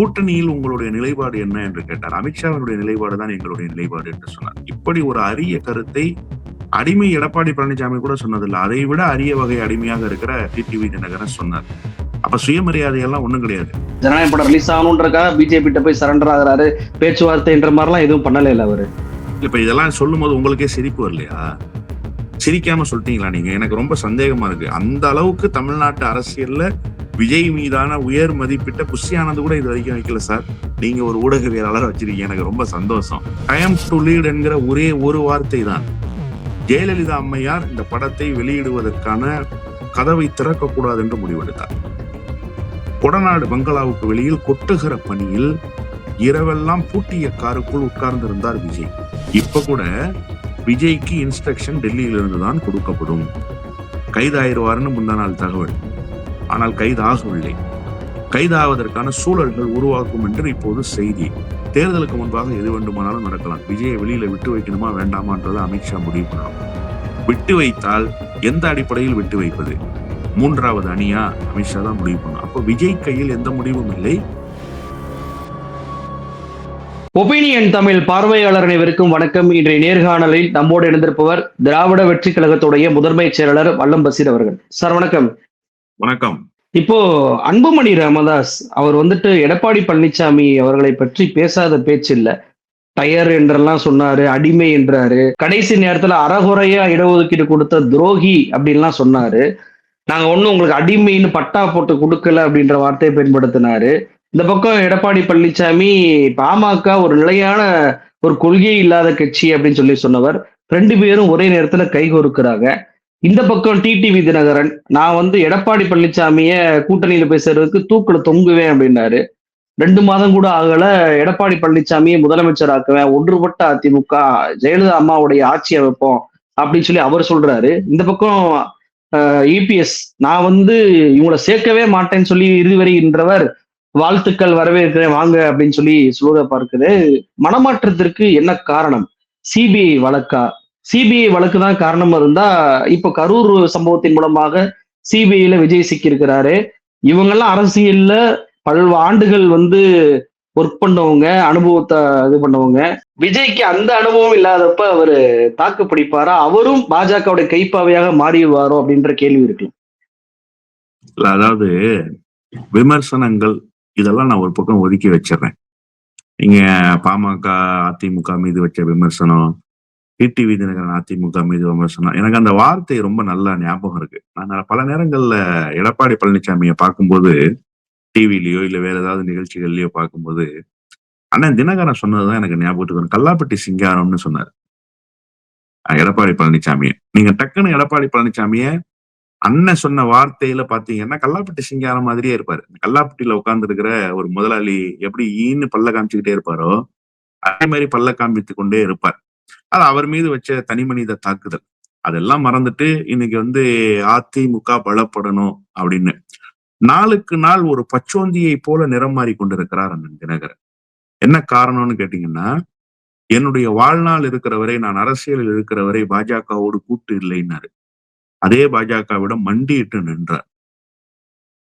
கூட்டணியில் உங்களுடைய நிலைப்பாடு என்ன என்று கேட்டார். அமித்ஷாவினுடைய நிலைப்பாடு தான் எங்களுடைய நிலைப்பாடு என்று சொன்னார். இப்படி ஒரு அரிய கருத்தை அடிமை எடப்பாடி பழனிசாமி கூட சொன்னதில்லை. அதை விட அரிய வகை அடிமையாக இருக்கிற டிடிவி தினகரன் சொன்னார். அப்ப சுயமரியாதையெல்லாம் ஒண்ணும் கிடையாது. ஜனநாயக படம் ரிலீஸ் ஆகணுன்றக்காக பிஜேபி கிட்ட போய் சரண்டர் ஆகுறாரு. பேச்சுவார்த்தைன்ற மாதிரிலாம் எதுவும் பண்ணல இல்ல அவரு. இப்ப இதெல்லாம் சொல்லும் போது உங்களுக்கே சிரிப்பு வரலையா? சிரிக்காம சொல்லிட்டீங்களா நீங்க? எனக்கு ரொம்ப சந்தேகமா இருக்கு. அந்த அளவுக்கு தமிழ்நாட்டு அரசியல்ல விஜய் மீதான உயர் மதிப்பிட்ட புஷி ஆனந்த் கூட இது வரைக்கும் வைக்கல சார். நீங்க ஒரு ஊடகவியலாளர் வச்சிருக்கீங்க. எனக்கு ரொம்ப சந்தோஷம். டைம் டு லீட் என்கிற ஒரே ஒரு வார்த்தை தான். ஜெயலலிதா அம்மையார் இந்த படத்தை வெளியிடுவதற்கான கதவை திறக்கக்கூடாது என்று முடிவெடுத்தார். கொடநாடு பங்களாவுக்கு வெளியில் கொட்டுகிற பணியில் இரவெல்லாம் பூட்டிய காருக்குள் உட்கார்ந்திருந்தார் விஜய். இப்ப கூட விஜய்க்கு இன்ஸ்ட்ரக்ஷன் டெல்லியிலிருந்து தான் கொடுக்கப்படும். கைதாயிருவார்னு முந்தா நாள் தகவல். ஆனால் கைதாகவில்லை கைதாவதற்கான சூழல்கள் உருவாக்கும் என்று இப்போது செய்தி. தேர்தலுக்கு முன்பாக எது வேண்டுமானாலும் நடக்கலாம். விஜயை வெளியில விட்டு வைக்கணுமா வேண்டாமான்றதை அமித்ஷா முடிவு பண்ணணும் விட்டு வைத்தால் எந்த அடிப்படையில் விட்டு வைப்பது? மூன்றாவது அணியா? அமித்ஷா தான் முடிவு பண்ணும் அப்போ விஜய் கையில் எந்த முடிவும் இல்லை? ஒபீனியன் தமிழ் பார்வையாளர் அனைவருக்கும் வணக்கம். இன்றைய நேர்காணலில் நம்மோடு இணைந்திருப்பவர் திராவிட வெற்றி கழகத்துடைய முதன்மை செயலாளர் வல்லம் பசீர் அவர்கள். சார் வணக்கம். வணக்கம். இப்போ அன்புமணி ராமதாஸ் அவர் வந்துட்டு எடப்பாடி பழனிசாமி அவர்களை பற்றி பேசாத பேச்சு இல்ல. டயர் என்றெல்லாம் சொன்னாரு அடிமை என்றாரு. கடைசி நேரத்துல அறகுறையா இடஒதுக்கீடு கொடுத்த துரோகி அப்படின்லாம் சொன்னாரு. நாங்க ஒண்ணும் உங்களுக்கு அடிமைன்னு பட்டா போட்டு கொடுக்கல அப்படின்ற வார்த்தையை பயன்படுத்தினாரு. இந்த பக்கம் எடப்பாடி பழனிசாமி பாமக ஒரு நிலையான ஒரு கொள்கை இல்லாத கட்சி அப்படின்னு சொல்லி சொன்னவர். ரெண்டு பேரும் ஒரே நேரத்துல கை கைகோர்க்கிறாங்க இந்த பக்கம் டிடிவி தினகரன் நான் வந்து எடப்பாடி பழனிசாமிய கூட்டணியில பேசுறதுக்கு தூக்கில தொங்குவேன் அப்படின்னாரு. ரெண்டு மாதம் கூட ஆகல எடப்பாடி பழனிசாமியை முதலமைச்சர் ஆக்குவேன் ஒன்றுபட்ட அதிமுக ஜெயலலிதா அம்மாவுடைய ஆட்சியை வைப்போம் அப்படின்னு சொல்லி அவர் சொல்றாரு. இந்த பக்கம் இபிஎஸ் நான் வந்து இவங்களை சேர்க்கவே மாட்டேன்னு சொல்லி இறுதி வருகின்றவர் வாழ்த்துக்கள் வரவேற்கிறேன் வாங்க அப்படின்னு சொல்லி சொல்லுவதை பார்க்குது. மனமாற்றத்திற்கு என்ன காரணம்? சிபிஐ வழக்கா? சிபிஐ வழக்கு தான் காரணமா இருந்தா இப்போ கரூர் சம்பவத்தின் மூலமாக சிபிஐல விஜய் சிக்கியிருக்கிறாரு. இவங்கெல்லாம் அரசியல்ல பல்வ ஆண்டுகள் வந்து ஒர்க் பண்ணவங்க அனுபவத்தை இது பண்ணவங்க. விஜய்க்கு அந்த அனுபவம் இல்லாதப்ப அவரு தாக்கு பிடிப்பாரா? அவரும் பாஜகவுடைய கைப்பாவையாக மாறிடுவாரோ அப்படின்ற கேள்வி இருக்கலாம் இல்ல அதாவது விமர்சனங்கள் இதெல்லாம் நான் ஒரு பக்கம் ஒதுக்கி வச்சிடுறேன். நீங்க பாமக அதிமுக மீது வச்ச விமர்சனம் ஈடிவி தினகரன் அதிமுக மீது விமர்சனம். எனக்கு அந்த வார்த்தை ரொம்ப நல்ல ஞாபகம் இருக்கு. நான் பல நேரங்கள்ல எடப்பாடி பழனிசாமியை பார்க்கும்போது டிவிலயோ இல்ல வேற ஏதாவது நிகழ்ச்சிகள்லயோ பார்க்கும்போது அண்ணன் தினகரன் சொன்னதுதான் எனக்கு ஞாபகத்துக்கு வரும். கல்லாப்பட்டி சிங்காரம்னு சொன்னார். எடப்பாடி பழனிசாமியை நீங்க டக்குன்னு எடப்பாடி பழனிசாமிய அண்ணன் சொன்ன வார்த்தையில பாத்தீங்கன்னா கல்லாப்பட்டி சிங்காரம் மாதிரியே இருப்பாரு. கல்லாப்பட்டியில உட்கார்ந்து இருக்கிற ஒரு முதலாளி எப்படி ஈன்னு பல்ல காமிச்சுக்கிட்டே இருப்பாரோ அதே மாதிரி பல்ல காமித்து கொண்டே இருப்பார். அது அவர் மீது வச்ச தனி மனித தாக்குதல். அதெல்லாம் மறந்துட்டு இன்னைக்கு வந்து அதிமுக பலப்படணும் அப்படின்னு. நாளுக்கு நாள் ஒரு பச்சோந்தியை போல நிறம் மாறி கொண்டிருக்கிறார் அண்ணன் தினகரன். என்ன காரணம்னு கேட்டீங்கன்னா என்னுடைய வாழ்நாள் இருக்கிறவரை நான் அரசியலில் இருக்கிறவரை பாஜகவோடு கூட்டு இல்லைன்னாரு. அதே பாஜகவிடம் மண்டியிட்டு நின்றார்.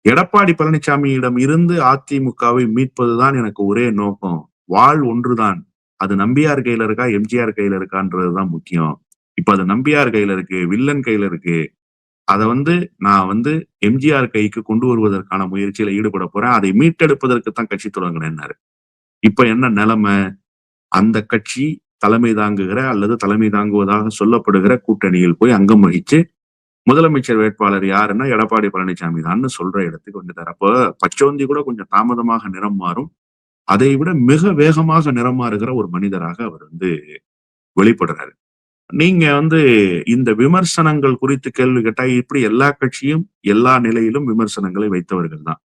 எடப்பாடி பழனிசாமியிடம் இருந்து அதிமுகவை மீட்பதுதான் எனக்கு ஒரே நோக்கம். வாழ் ஒன்றுதான். அது நம்பியார் கையில இருக்கா எம்ஜிஆர் கையில இருக்கான்றதுதான் முக்கியம். இப்ப அது நம்பியார் கையில இருக்கு வில்லன் கையில இருக்கு அதை வந்து நான் வந்து எம்ஜிஆர் கைக்கு கொண்டு வருவதற்கான முயற்சியில ஈடுபட போறேன். அதை மீட்டெடுப்பதற்கு தான் கட்சி தொடங்கினேன்னாரு. இப்ப என்ன நிலைமை? அந்த கட்சி தலைமை தாங்குகிற அல்லது தலைமை தாங்குவதாக சொல்லப்படுகிற கூட்டணியில் போய் அங்கம் வகிச்சு முதலமைச்சர் வேட்பாளர் யாருன்னா எடப்பாடி பழனிசாமி தான் சொல்ற இடத்துக்கு வந்துட்டார். அப்போ பச்சோந்தி கூட கொஞ்சம் தாமதமாக நிறம் மாறும். அதை விட மிக வேகமாக நிறமாறுகிற ஒரு மனிதராக அவர் வந்து வெளிப்படுறாரு. நீங்க வந்து இந்த விமர்சனங்கள் குறித்து கேள்வி கேட்டா இப்படி எல்லா கட்சியும் எல்லா நிலையிலும் விமர்சனங்களை வைத்தவர்கள் தான்.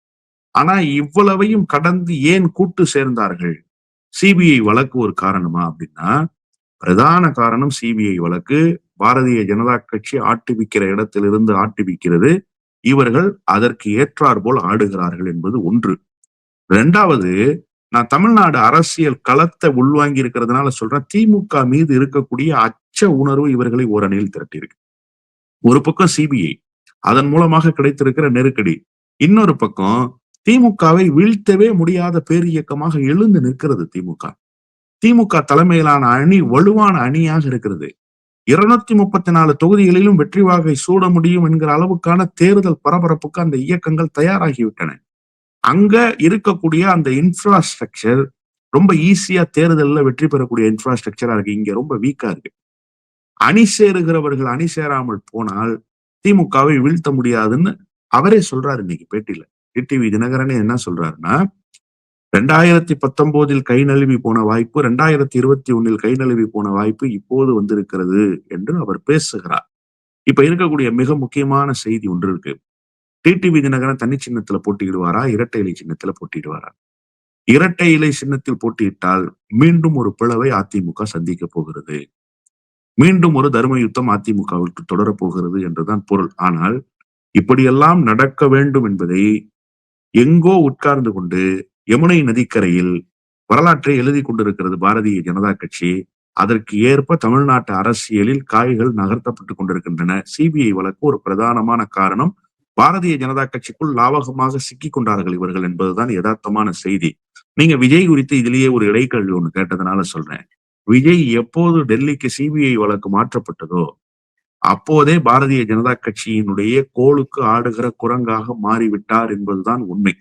ஆனா இவ்வளவையும் கடந்து ஏன் கூட்டு சேர்ந்தார்கள்? சிபிஐ வழக்கு ஒரு காரணமா அப்படின்னா பிரதான காரணம் சிபிஐ வழக்கு. பாரதிய ஜனதா கட்சி ஆட்டுவிக்கிற இடத்திலிருந்து ஆட்டுவிக்கிறது. இவர்கள் அதற்கு ஏற்றார் போல் ஆடுகிறார்கள் என்பது ஒன்று. இரண்டாவது நான் தமிழ்நாடு அரசியல் களத்தை உள்வாங்கி இருக்கிறதுனால சொல்றேன் திமுக மீது இருக்கக்கூடிய அச்ச உணர்வு இவர்களை ஓரணியில் திரட்டியிருக்கு. ஒரு பக்கம் சிபிஐ அதன் மூலமாக கிடைத்திருக்கிற நெருக்கடி. இன்னொரு பக்கம் திமுகவை வீழ்த்தவே முடியாத பேரியக்கமாக எழுந்து நிற்கிறது திமுக. திமுக தலைமையிலான அணி வலுவான அணியாக இருக்கிறது. இருநூத்தி முப்பத்தி நாலு தொகுதிகளிலும் வெற்றி வாகை சூட முடியும் என்கிற அளவுக்கான தேர்தல் பரபரப்புக்கு அந்த இயக்கங்கள் தயாராகிவிட்டன. அங்க இருக்கக்கூடிய அந்த இன்ஃப்ராஸ்ட்ரக்சர் ரொம்ப ஈஸியா தேர்தல்ல வெற்றி பெறக்கூடிய இன்ஃப்ராஸ்ட்ரக்சரா இருக்கு. இங்க ரொம்ப வீக்கா இருக்கு. அணி சேருகிறவர்கள் அணி சேராமல் போனால் திமுகவை வீழ்த்த முடியாதுன்னு அவரே சொல்றாரு இன்னைக்கு பேட்டியில. டிடிவி தினகரனே என்ன சொல்றாருன்னா ரெண்டாயிரத்தி பத்தொன்பதில் கை நழுவி போன வாய்ப்பு ரெண்டாயிரத்தி இருபத்தி ஒன்னில் கை நழுவி போன வாய்ப்பு இப்போது வந்திருக்கிறது என்று அவர் பேசுகிறார். இப்ப இருக்கக்கூடிய மிக முக்கியமான செய்தி ஒன்று இருக்கு. டிடிவி தினகரன் தனி சின்னத்துல போட்டியிடுவாரா? இரட்டை இலை சின்னத்துல போட்டியிடுவாரா? இரட்டை இலை சின்னத்தில் போட்டியிட்டால் மீண்டும் ஒரு பிளவை அதிமுக சந்திக்க போகிறது. மீண்டும் ஒரு தர்ம யுத்தம் அதிமுகவிற்கு தொடரப்போகிறது என்றுதான் பொருள். ஆனால் இப்படியெல்லாம் நடக்க வேண்டும் என்பதை எங்கோ உட்கார்ந்து கொண்டு யமுனை நதிக்கரையில் வரலாற்றை எழுதி கொண்டிருக்கிறது பாரதிய ஜனதா கட்சி. அதற்கு ஏற்ப தமிழ்நாட்டு அரசியலில் காய்கள் நகர்த்தப்பட்டு கொண்டிருக்கின்றன. சிபிஐ வழக்கு ஒரு பிரதானமான காரணம். பாரதிய ஜனதா கட்சிக்குள் லாவகமாக சிக்கிக் கொண்டார்கள் இவர்கள் என்பதுதான் யதார்த்தமான செய்தி. நீங்க விஜய் குறித்து இதிலேயே ஒரு இடைக்கல்வி ஒண்ணு கேட்டதுனால சொல்றேன். விஜய் எப்போது டெல்லிக்கு சிபிஐ வழக்கு மாற்றப்பட்டதோ அப்போதே பாரதிய ஜனதா கட்சியினுடைய கோளுக்கு ஆடுகிற குரங்காக மாறிவிட்டார் என்பதுதான் உண்மை.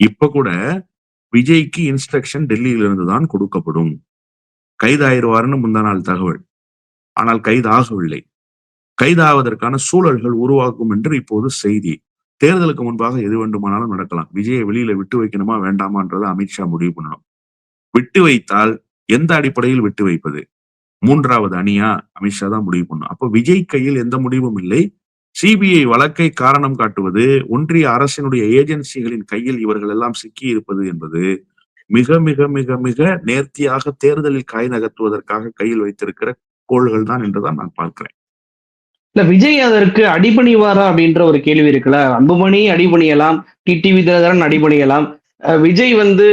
இப்ப கூட விஜய்க்கு இன்ஸ்ட்ரக்ஷன் டெல்லியிலிருந்து தான் கொடுக்கப்படும். கைதாயிருவாருன்னு முந்தா நாள் தகவல். ஆனால் கைதாகவில்லை. கைதாவதற்கான சூழல்கள் உருவாக்கும் என்று இப்போது செய்தி. தேர்தலுக்கு முன்பாக எது வேண்டுமானாலும் நடக்கலாம். விஜயை வெளியில விட்டு வைக்கணுமா வேண்டாமான்றதை அமித்ஷா முடிவு பண்ணணும். விட்டு வைத்தால் எந்த அடிப்படையில் விட்டு வைப்பது? மூன்றாவது அணியா? அமித்ஷா தான் முடிவு பண்ணும் அப்போ விஜய் கையில் எந்த முடிவும் இல்லை. சிபிஐ வழக்கை காரணம் காட்டுவது ஒன்றிய அரசினுடைய ஏஜென்சிகளின் கையில் இவர்கள் எல்லாம் சிக்கி இருப்பது என்பது மிக மிக மிக மிக நேர்த்தியாக தேர்தலில் காய் நகர்த்துவதற்காக கையில் வைத்திருக்கிற கோள்கள் தான் என்றுதான் நான் பார்க்கிறேன். இல்ல விஜய் அதற்கு அடிபணிவாரா அப்படின்ற ஒரு கேள்வி இருக்குல்ல? அன்புமணி அடிபணியலாம் டிடிவி தினகரன் அடிபணியலாம். விஜய் வந்து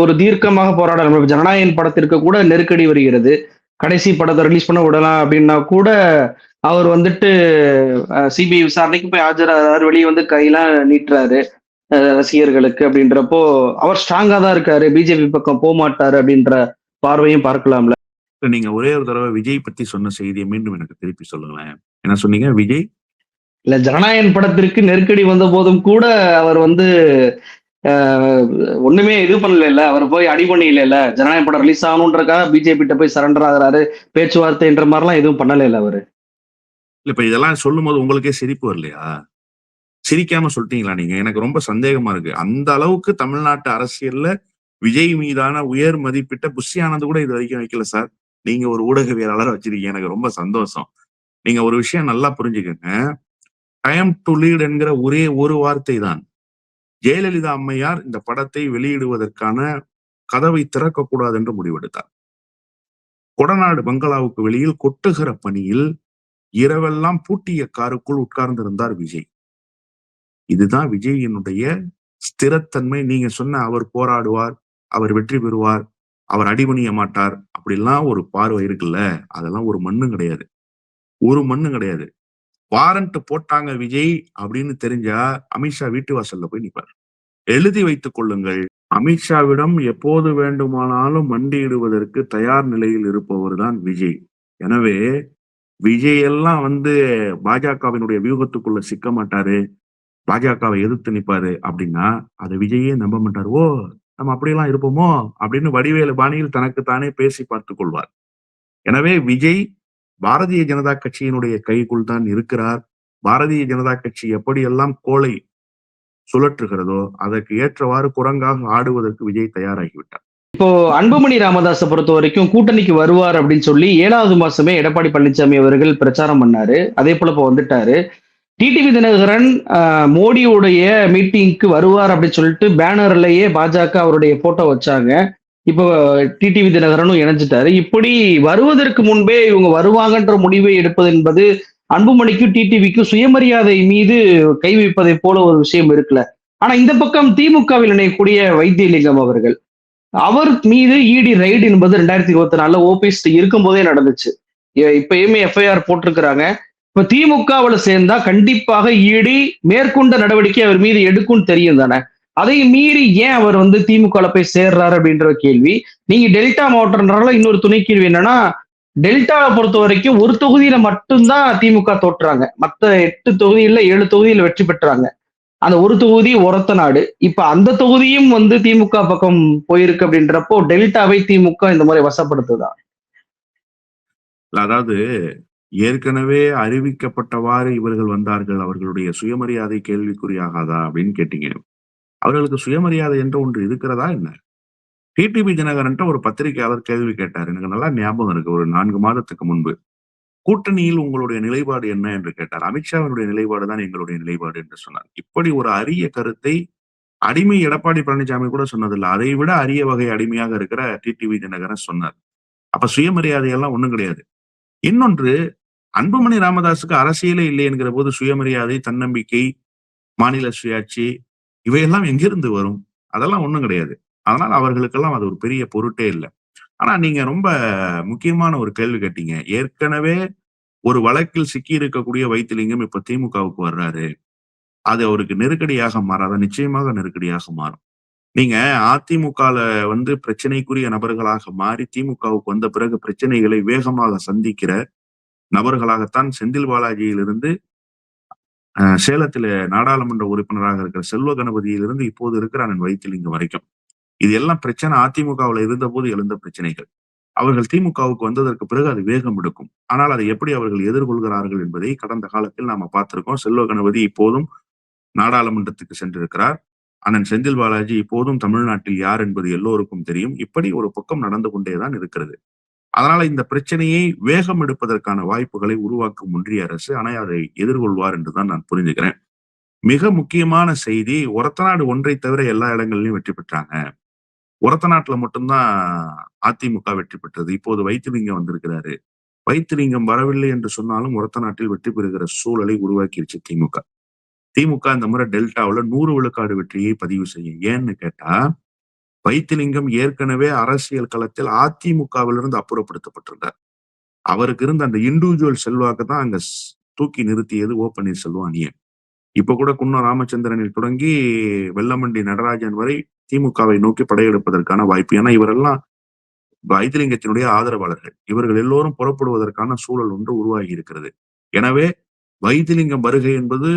ஒரு தீர்க்கமாக போராட ஜனநாயகன் படத்திற்கு கூட நெருக்கடி வருகிறது. கடைசி படத்தை ரிலீஸ் பண்ண விடலாம் அப்படின்னா கூட அவர் வந்துட்டு சிபிஐ விசாரணைக்கு போய் ஆஜராகிறாரு வெளியே வந்து கையெல்லாம் நீட்டுறாரு ரசிகர்களுக்கு அப்படின்றப்போ அவர் ஸ்ட்ராங்கா தான் இருக்காரு. பிஜேபி பக்கம் போக மாட்டாரு அப்படின்ற பார்வையும் பார்க்கலாம்ல. நீங்க ஒரே ஒரு தடவை விஜய் பத்தி சொன்ன செய்தியை மீண்டும் எனக்கு திருப்பி சொல்லுங்களேன். என்ன சொன்னீங்க விஜய்? இல்ல ஜனநாயகன் படத்திற்கு நெருக்கடி வந்த போதும் கூட அவர் வந்து ஒண்ணுமே இது பண்ணல அவர் போய் அடி பண்ணல ஜனநாயக படம் ரிலீஸ் ஆகணுன்றக்காக பிஜேபி கிட்ட போய் சரண்டர் ஆகுறாரு. பேச்சுவார்த்தைன்ற மாதிரிலாம் எதுவும் பண்ணல இல்ல அவரு. இல்ல இப்ப இதெல்லாம் சொல்லும் போது உங்களுக்கே சிரிப்பு வரலையா? சிரிக்காம சொல்லிட்டீங்களா நீங்க? எனக்கு ரொம்ப சந்தேகமா இருக்கு. அந்த அளவுக்கு தமிழ்நாட்டு அரசியல்ல விஜய் மீதான உயர் மதிப்பிட்ட புஷி ஆனந்த் கூட இது வரைக்கும் வைக்கல சார். நீங்க ஒரு ஊடகவியலாளர் வச்சிருக்கீங்க. எனக்கு ரொம்ப சந்தோஷம். நீங்க ஒரு விஷயம் நல்லா புரிஞ்சுக்கங்க. டைம் டு லீட் என்கிற ஒரே ஒரு வார்த்தை தான் ஜெயலலிதா அம்மையார் இந்த படத்தை வெளியிடுவதற்கான கதவை திறக்கக்கூடாது என்று முடிவெடுத்தார். கொடநாடு பங்களாவுக்கு வெளியில் கொட்டுகிற பணியில் இரவெல்லாம் பூட்டிய காருக்குள் உட்கார்ந்திருந்தார் விஜய். இதுதான் விஜயினுடைய ஸ்திரத்தன்மை. நீங்க சொன்ன அவர் போராடுவார் அவர் வெற்றி பெறுவார் அவர் அடிபணிய மாட்டார் அப்படிலாம் ஒரு பார்வை இருக்குல்ல? அதெல்லாம் ஒரு மண்ணும் கிடையாது. ஒரு மண்ணும் கிடையாது. வாரண்ட் போட்டாங்க விஜய் அப்படின்னு தெரிஞ்சா அமித்ஷா வீட்டு வாசல்ல போய் நிற்பார் எழுதி வைத்துக் கொள்ளுங்கள். அமித்ஷாவிடம் எப்போது வேண்டுமானாலும் மண்டியிடுவதற்கு தயார் நிலையில் இருப்பவர் தான் விஜய். எனவே விஜய் எல்லாம் வந்து பாஜகவினுடைய வியூகத்துக்குள்ள சிக்க மாட்டாரு. பாஜகவை எதிர்த்து நிற்பாரு அப்படின்னா அதை விஜயே நம்ப மாட்டார். ஓ! நம்ம அப்படியெல்லாம் இருப்போமோ? அப்படின்னு வடிவேலு பாணியில் தனக்கு தானே பேசி பார்த்துக் கொள்வார். எனவே விஜய் பாரதிய ஜனதா கட்சியினுடைய கைக்குள் தான் இருக்கிறார். பாரதிய ஜனதா கட்சி எப்படியெல்லாம் கோலை சுழற்றுகிறதோ அதற்கு ஏற்றவாறு குரங்காக ஆடுவதற்கு விஜய் தயாராகிவிட்டார். இப்போ அன்புமணி ராமதாஸை பொறுத்த வரைக்கும் கூட்டணிக்கு வருவார் அப்படின்னு சொல்லி ஏழாவது மாசமே எடப்பாடி பழனிசாமி அவர்கள் பிரச்சாரம் பண்ணாரு. அதே போல இப்போ வந்துட்டாரு. டிடிவி தினகரன் மோடியுடைய மீட்டிங்க்கு வருவார் அப்படின்னு சொல்லிட்டு பேனர்லயே பாஜக அவருடைய போட்டோ வச்சாங்க. இப்போ டிடிவி தினகரனும் இணைஞ்சிட்டாரு. இப்படி வருவதற்கு முன்பே இவங்க வருவாங்கன்ற முடிவை எடுப்பது என்பது அன்புமணிக்கும் டிடிவிக்கும் சுயமரியாதை மீது கை வைப்பதை போல ஒரு விஷயம் இருக்குல்ல. ஆனா இந்த பக்கம் திமுகவில் இணையக்கூடிய வைத்தியலிங்கம் அவர்கள் அவர் மீது இடி ரைடு என்பது ரெண்டாயிரத்தி இருபத்தி நாலுல ஓபிஎஸ் இருக்கும் போதே நடந்துச்சு. இப்பயுமே எஃப்ஐஆர் போட்டிருக்கிறாங்க. இப்ப திமுகவுல சேர்ந்தா கண்டிப்பாக இடி மேற்கொண்ட நடவடிக்கை அவர் மீது எடுக்கும்னு தெரியும் தானே? அதை மீறி ஏன் அவர் வந்து திமுக போய் சேர்றாரு அப்படின்ற கேள்வி. நீங்க டெல்டா மாவட்டம்ன்றனால இன்னொரு துணை கேள்வி என்னன்னா டெல்டாவை பொறுத்த வரைக்கும் ஒரு தொகுதியில மட்டும்தான் திமுக தோற்றுறாங்க மத்த எட்டு தொகுதியில ஏழு தொகுதியில வெற்றி பெற்றாங்க. அந்த ஒரு தொகுதி ஒரத்த நாடு. இப்ப அந்த தொகுதியும் வந்து திமுக பக்கம் போயிருக்கு அப்படின்றப்போ டெல்டாவை திமுக இந்த முறை வசப்படுத்துதான் அதாவது ஏற்கனவே அறிவிக்கப்பட்டவாறு இவர்கள் வந்தார்கள் அவர்களுடைய சுயமரியாதை கேள்விக்குறியாகாதா அப்படின்னு கேட்டீங்க. அவர்களுக்கு சுயமரியாதை என்ற ஒன்று இருக்கிறதா என்ன? டிடிபி தினகரன்ட்ட ஒரு பத்திரிகையாளர் கேள்வி கேட்டார். எனக்கு நல்லா ஞாபகம் இருக்கு ஒரு நான்கு மாதத்துக்கு முன்பு. கூட்டணியில் உங்களுடைய நிலைப்பாடு என்ன என்று கேட்டார். அமித்ஷாவினுடைய நிலைப்பாடு தான் எங்களுடைய நிலைப்பாடு என்று சொன்னார். இப்படி ஒரு அரிய கருத்தை அடிமை எடப்பாடி பழனிசாமி கூட சொன்னதில்லை. அதை விட அரிய வகை அடிமையாக இருக்கிற டிடிவி தினகரன் சொன்னார். அப்ப சுயமரியாதை எல்லாம் ஒண்ணும் கிடையாது. இன்னொன்று அன்புமணி ராமதாஸுக்கு அரசியலே இல்லை என்கிற போது சுயமரியாதை தன்னம்பிக்கை மாநில சுயாட்சி இவையெல்லாம் எங்கிருந்து வரும்? அதெல்லாம் ஒன்றும் கிடையாது. அதனால அவர்களுக்கெல்லாம் அது ஒரு பெரிய பொருட்டே இல்லை. ஆனா நீங்க ரொம்ப முக்கியமான ஒரு கேள்வி கேட்டீங்க. ஏற்கனவே ஒரு வழக்கில் சிக்கி இருக்கக்கூடிய வைத்திலிங்கம் இப்ப திமுகவுக்கு வர்றாரு. அது அவருக்கு நெருக்கடியாக மாறாத? நிச்சயமாக நெருக்கடியாக மாறும். நீங்க அதிமுகல வந்து பிரச்சனைக்குரிய நபர்களாக மாறி திமுகவுக்கு வந்த பிறகு பிரச்சனைகளை வேகமாக சந்திக்கிற நபர்களாகத்தான் செந்தில் பாலாஜியிலிருந்து அஹ், சேலத்தில நாடாளுமன்ற உறுப்பினராக இருக்கிற செல்வ கணபதியிலிருந்து இப்போது இருக்கிற அண்ணன் வைத்திலிங்கம் வரைக்கும். இது எல்லாம் பிரச்சனை. அதிமுகவுல இருந்த போது எழுந்த பிரச்சனைகள். அவர்கள் திமுகவுக்கு வந்ததற்கு பிறகு அது வேகம் எடுக்கும். ஆனால் அதை எப்படி அவர்கள் எதிர்கொள்கிறார்கள் என்பதை கடந்த காலத்தில் நாம பார்த்திருக்கோம். செல்வ கணபதி இப்போதும் நாடாளுமன்றத்துக்கு சென்றிருக்கிறார். அண்ணன் செந்தில் பாலாஜி இப்போதும் தமிழ்நாட்டில் யார் என்பது எல்லோருக்கும் தெரியும். இப்படி ஒரு பக்கம் நடந்து கொண்டேதான் இருக்கிறது. அதனால இந்த பிரச்சனையை வேகம் எடுப்பதற்கான வாய்ப்புகளை உருவாக்கும் ஒன்றிய அரசு ஆனால் அதை எதிர்கொள்வார் என்றுதான் நான் புரிஞ்சுக்கிறேன் மிக முக்கியமான செய்தி ஒரத்தநாடு ஒன்றை தவிர எல்லா இடங்களிலும் வெற்றி பெற்றாங்க. ஒரத்தநாட்டுல மட்டும்தான் அதிமுக வெற்றி பெற்றது. இப்போது வைத்திலிங்கம் வந்திருக்கிறாரு. வைத்திலிங்கம் வரவில்லை என்று சொன்னாலும் ஒரத்தநாட்டில் வெற்றி பெறுகிற சூழலை உருவாக்கிருச்சு திமுக. திமுக இந்த முறை டெல்டாவுல நூறு விழுக்காடு வெற்றியை பதிவு செய்யும். ஏன்னு கேட்டா வைத்திலிங்கம் ஏற்கனவே அரசியல் களத்தில் அதிமுகவிலிருந்து அப்புறப்படுத்தப்பட்டிருந்தார். அவருக்கு இருந்த அந்த இண்டிவிஜுவல் செல்வாக்கு தான் அங்க தூக்கி நிறுத்தியது ஓ பன்னீர்செல்வம் அணியை. இப்ப கூட குன்ன ராமச்சந்திரனில் தொடங்கி வெள்ளமண்டி நடராஜன் வரை திமுகவை நோக்கி படையெடுப்பதற்கான வாய்ப்பு. ஏன்னா இவரெல்லாம் வைத்திலிங்கத்தினுடைய ஆதரவாளர்கள். இவர்கள் எல்லோரும் புறப்படுவதற்கான சூழல் ஒன்று உருவாகி இருக்கிறது. எனவே வைத்திலிங்கம் வருகை என்பது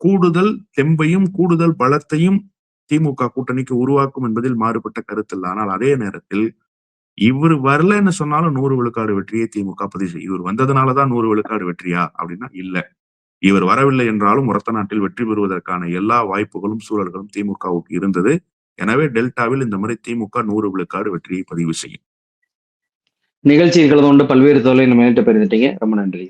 கூடுதல் தெம்பையும் கூடுதல் பலத்தையும் திமுக கூட்டணிக்கு உருவாக்கும் என்பதில் மாறுபட்ட கருத்தில்லை. ஆனால் அதே நேரத்தில் இவர் வரலன்னு சொன்னாலும் நூறு விழுக்காடு வெற்றியை திமுக பதிவு செய்யும் இவர் வந்ததுனாலதான் நூறு விழுக்காடு வெற்றியா அப்படின்னா இல்ல. இவர் வரவில்லை என்றாலும் உரத்த நாட்டில் வெற்றி பெறுவதற்கான எல்லா வாய்ப்புகளும் சூழல்களும் திமுகவுக்கு இருந்தது. எனவே டெல்டாவில் இந்த முறை திமுக நூறு விழுக்காடு வெற்றியை பதிவு செய்யும். நிகழ்ச்சியில் கலந்து கொண்டு பல்வேறு தொலை நம்ம நேற்று பெருந்துட்டீங்க ரொம்ப நன்றி.